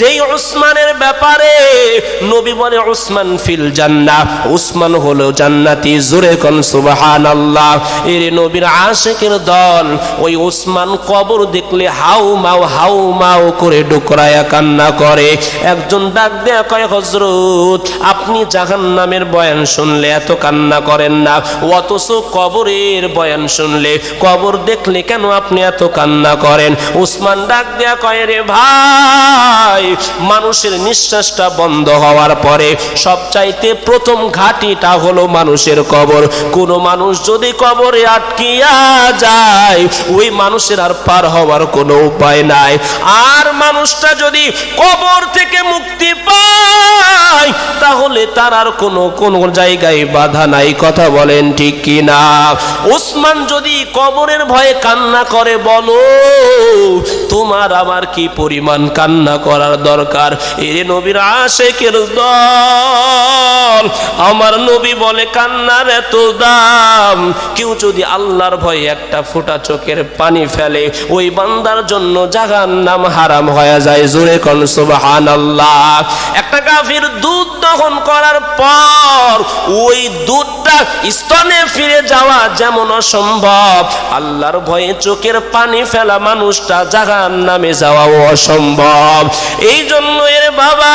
যেই উসমানের ব্যাপারে নবী বলে, উসমান ফিল জান্নাহ। উসমান হলো জান্নাতি জোরে কোন, সুবহানাল্লাহ। এর নবীর আশিকের দল, ওই উসমান কবর দেখলে হাউ মাও হাউ মাও করে ডুকরায়া কান্না করে। একজন ডাক দেয়া কয় হজরত আপনি জাহান্নামের বয়ান শুনলে এত কান্না করেন না। অথচ কবরের বয়ান শুনলে কবর দেখলে কেন আপনি এত কান্না করেন? উসমান ডাক দেয়া কয়, রে ভাই মানুষের নিঃশ্বাসটা বন্ধ হওয়ার পরে সবচাইতে প্রথম ঘাটিটা হলো মানুষের কবর। কোন মানুষ যদি কবরে আটকিয়া যায়, ওই মানুষের আর পার হওয়ার কোনো উপায় নাই। আর মানুষটা যদি কবর থেকে মুক্তি পায়, তাহলে তার আর কোনো, কোন জায়গায় বাধা নাই। কথা বলেন ঠিক কি না ওসমান যদি কবরের ভয়ে কান্না করে, বলো তোমার আমার কি পরিমাণ কান্না করার দরকার? এরে নবীর আশেকের দল, আমার নবী বলে কান্নার এত দাম। কেউ যদি আল্লাহর ভয়ে একটা ফোঁটা চোখের পানি ফেলে, ওই বান্দার জন্য জাগান নাম হারাম হয়ে যায়। জোরে কন সুবহান আল্লাহ একটা গাভীর দুধ দহন করার পর ওই দুধটা স্তনে ফিরে যাওয়া যেমন অসম্ভব। আল্লাহর ভয়ে চোখের পানি ফেলা মানুষটা জাগান নামে যাওয়া অসম্ভব। এই জন্য এর বাবা,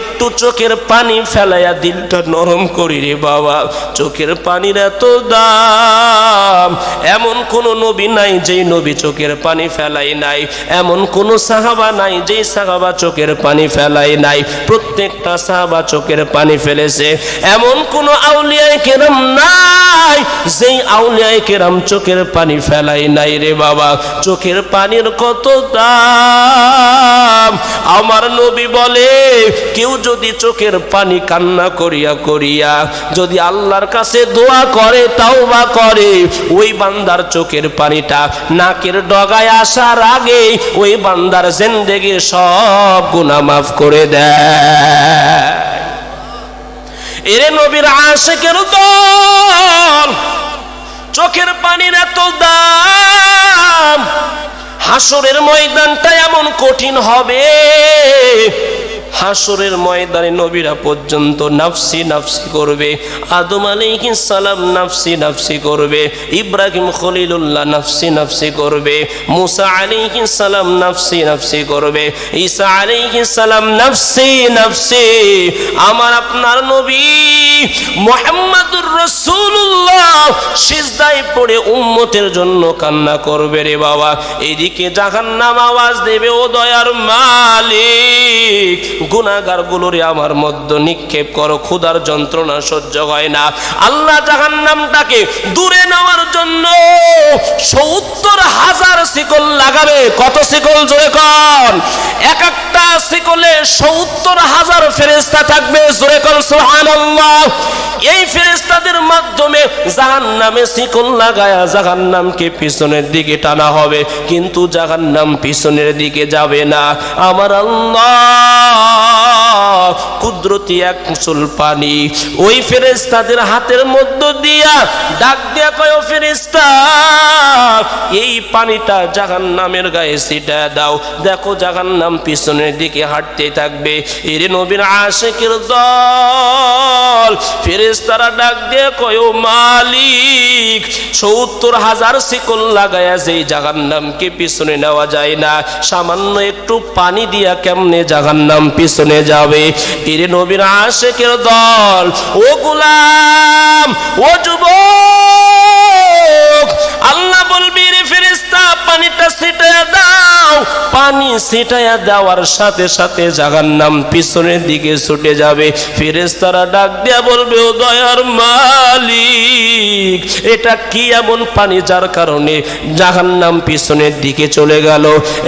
একটু চোখের পানি ফেলাইয়া দিলটা নরম করি রে বাবা। চোখের পানির এত দাম, এমন কোন নবী নাই যেই নবী চোখের পানি ফেলাই নাই। এমন কোন সাহাবা নাই যেই সাহাবা চোখের পানি ফেলাই নাই। প্রত্যেকটা সাহাবা চোখের পানি ফেলেছে। এমন কোন আউলিয়ায় কেরাম নাই যেই আউলিয়ায় কেরাম চোখের পানি ফেলাই নাই রে বাবা। চোখের পানির কত দাম আমার নবী বলে, কেউ যদি চোখের পানি কান্না করিয়া করিয়া যদি আল্লাহর কাছে দোয়া করে তাও বা করে, ওই বান্দার চোখের পানিটা নাকের ডগায় আসার আগে ওই বান্দার জিন্দেগির সব গুনাহ মাফ করে দেয়। এরে নবীর আশেকের দল, চোখের পানির এত দাম হাসরের ময়দানটা এমন কঠিন হবে হাসরের ময়দানে নবীরা পর্যন্ত নাফসি নাফসি করবে, আদম আলাইহিস সালাম নাফসি নাফসি করবে, ইব্রাহিম খলিলুল্লাহ নাফসি নাফসি করবে, মুসা আলাইহিস সালাম নাফসি নাফসি করবে, ঈসা আলাইহিস সালাম নাফসি নাফসি। আমার আপনার নবী মুহাম্মাদুর রাসূলুল্লাহ সিজদায় পড়ে উম্মতের জন্য কান্না করবে রে বাবা। এদিকে জাহান্নাম আওয়াজ দেবে, ও দয়ার মালিক গুনাগার গুলোরে আমার মধ্যে নিক্ষেপ করো, ক্ষুধার যন্ত্রণা সহ্য হয় না। আল্লাহ জাহান্নামটাকে দূরে নেওয়ার জন্য শিকল লাগাবে, কত শিকল জোরে কন? এক একটা শিকলে সত্তর হাজার ফেরেস্তা থাকবে, জোরে কন, সুবহানাল্লাহ। এই ফেরেস্তাদের মাধ্যমে জাহান্নামে শিকল লাগায়া জাহান্নামকে পিছনের দিকে টানা হবে, কিন্তু জাহান্নাম পিছনের দিকে যাবে না। আমার আল্লাহ কুদরতি এক কুসুল পানি। ওই ফেরেস্তাদের হাতের মধ্য দিয়া ডাক দিয়া কয়, "ও ফেরেস্তা এই পানিটা জাহান্নামের গায়ে সেটা দাও। দেখো জাহান্নাম পিছনের দিকে হাঁটতে থাকবে। এর নবীর আশেকের দল ফেরেস্তারা ডাক দিয়ে কয় মালিক, সত্তর হাজার শিকল লাগায়া যেই নামকে পিছনে নেওয়া যায় না, সামান্য একটু পানি দিয়া কেমনে জাগার নাম পিছনে যাবে? এর নবীর আশেকের দল, ও গুলাম, ও যুবক, আল্লাহ বলবি রে পানিটা ছিটায়া দাও। পানি ছিটায়া দেওয়ার সাথে সাথে জাহান্নাম পিছনের দিকে ছুটে যাবে। ফেরেস্তারা ডাক দিয়া বলবে, ও দয়ার মালিক, এটা কি এমন পানি যার কারণে জাহান্নাম পিছনের দিকে চলে গেল?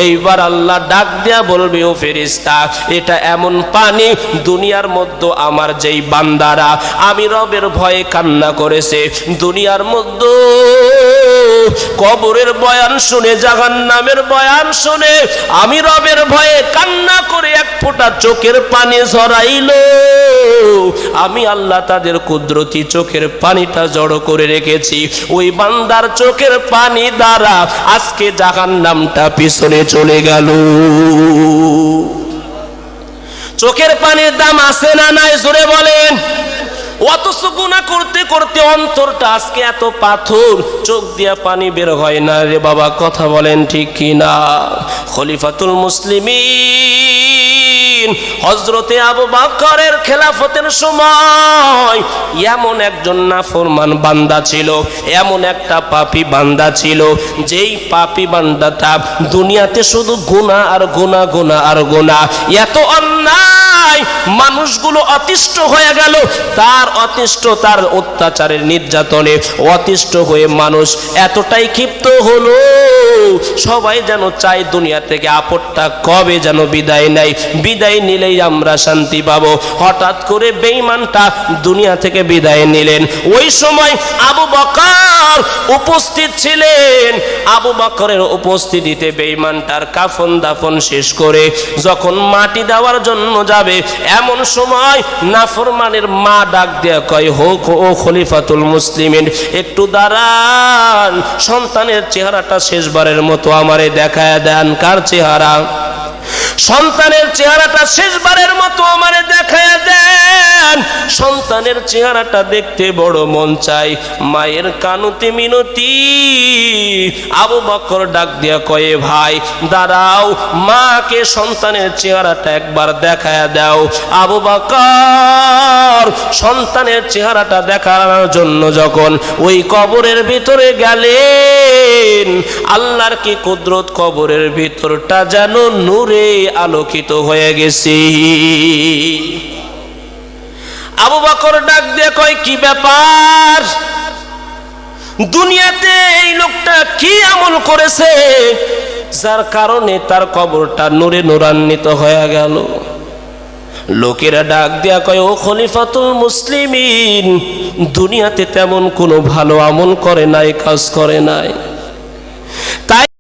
এইবার আল্লাহ ডাক দিয়া বলবে, ও ফেরিস্তা এটা এমন পানি দুনিয়ার মধ্যে আমার যেই বান্দারা, আমি রবের ভয়ে কান্না করেছে। দুনিয়ার মধ্যে কবরের বয়ান শুনে, জাহান্নামের বয়ান শুনে, আমি রবের ভয়ে কান্না করে এক ফোঁটা চোখের পানি ঝরাইল। আমি আল্লাহ তাদের কুদরতি চোখের পানিটা জড়ো করে রেখেছি। ওই বান্দার চোখের পানি দ্বারা আজকে জাহান নামটা পিছনে চলে গেল। চোখের পানির দাম আছে না নাই? জোরে বলেন। অথচ সুগুনা করতে করতে অন্তরটা আজকে এত পাথর, চোখ দিয়া পানি বের হয় না রে বাবা, কথা বলেন ঠিক কিনা? খলিফাতুল খলিফাতুল মুসলিমিন হজরতে আবু বাকরের খেলাফতের সময় এমন একজন নাফরমান বান্দা ছিল, এমন একটা পাপি বান্দা ছিল, যেই পাপি বান্দাটা দুনিয়াতে শুধু গুণা আর গুণা গুণা আর গুণা এত অন্যায়, মানুষগুলো অতিষ্ঠ হয়ে গেল, তার অতিষ্ঠ, তার অত্যাচারের নির্যাতনে অতিষ্ঠ হয়ে মানুষ এতটাই ক্ষিপ্ত হলো, সবাই যেন চাই দুনিয়া থেকে আপদটা কবে যেন বিদায় নেয়। বিদায় নিলেই আমরা শান্তি পাবো। হঠাৎ করে বেঈমানটা দুনিয়া থেকে বিদায় নিলেন। ওই সময় আবু বকর উপস্থিত ছিলেন। আবু বকরের উপস্থিতিতে বেঈমানটার কাফন দাফন শেষ করে যখন মাটি দেওয়ার জন্য যাবে, এমন সময় নাফরমানের মা ডাক দেয়া কয়, হোক ও খলিফাতুল মুসলিমিন, একটু দাঁড়ান। সন্তানের চেহারাটা শেষবারের মতো আমারে দেখায় দেন। কার চেহারা? সন্তানের চেহারাটা শেষবারের মতো আমারে দেখা দেন সন্তানের চেহারাটা দেখতে বড় মন চাই মায়ের কানুতে মিনতি, আবু বকর ডাক দিয়া কয়ে, ভাই, দাঁড়াও, মাকে সন্তানের চেহারাটা একবার দেখায় দাও। আবু বকর সন্তানের চেহারাটা দেখানোর জন্য যখন ওই কবরের ভিতরে গেলেন, আল্লাহর কি কুদরত কবরের ভিতরটা যেন নূরে আলোকিত হয়ে গেছে। আবু বকর ডাক দিয়ে কয়, কি ব্যাপার? দুনিয়াতে এই লোকটা কি আমল করেছে? যার কারণে তার কবরটা নূরে নূরান্বিত হয়ে গেল। লোকেরা ডাক দেয়া কয়, ও খলিফাতুল মুসলিমিন, দুনিয়াতে তেমন কোনো ভালো আমল করে নাই, কাজ করে নাই।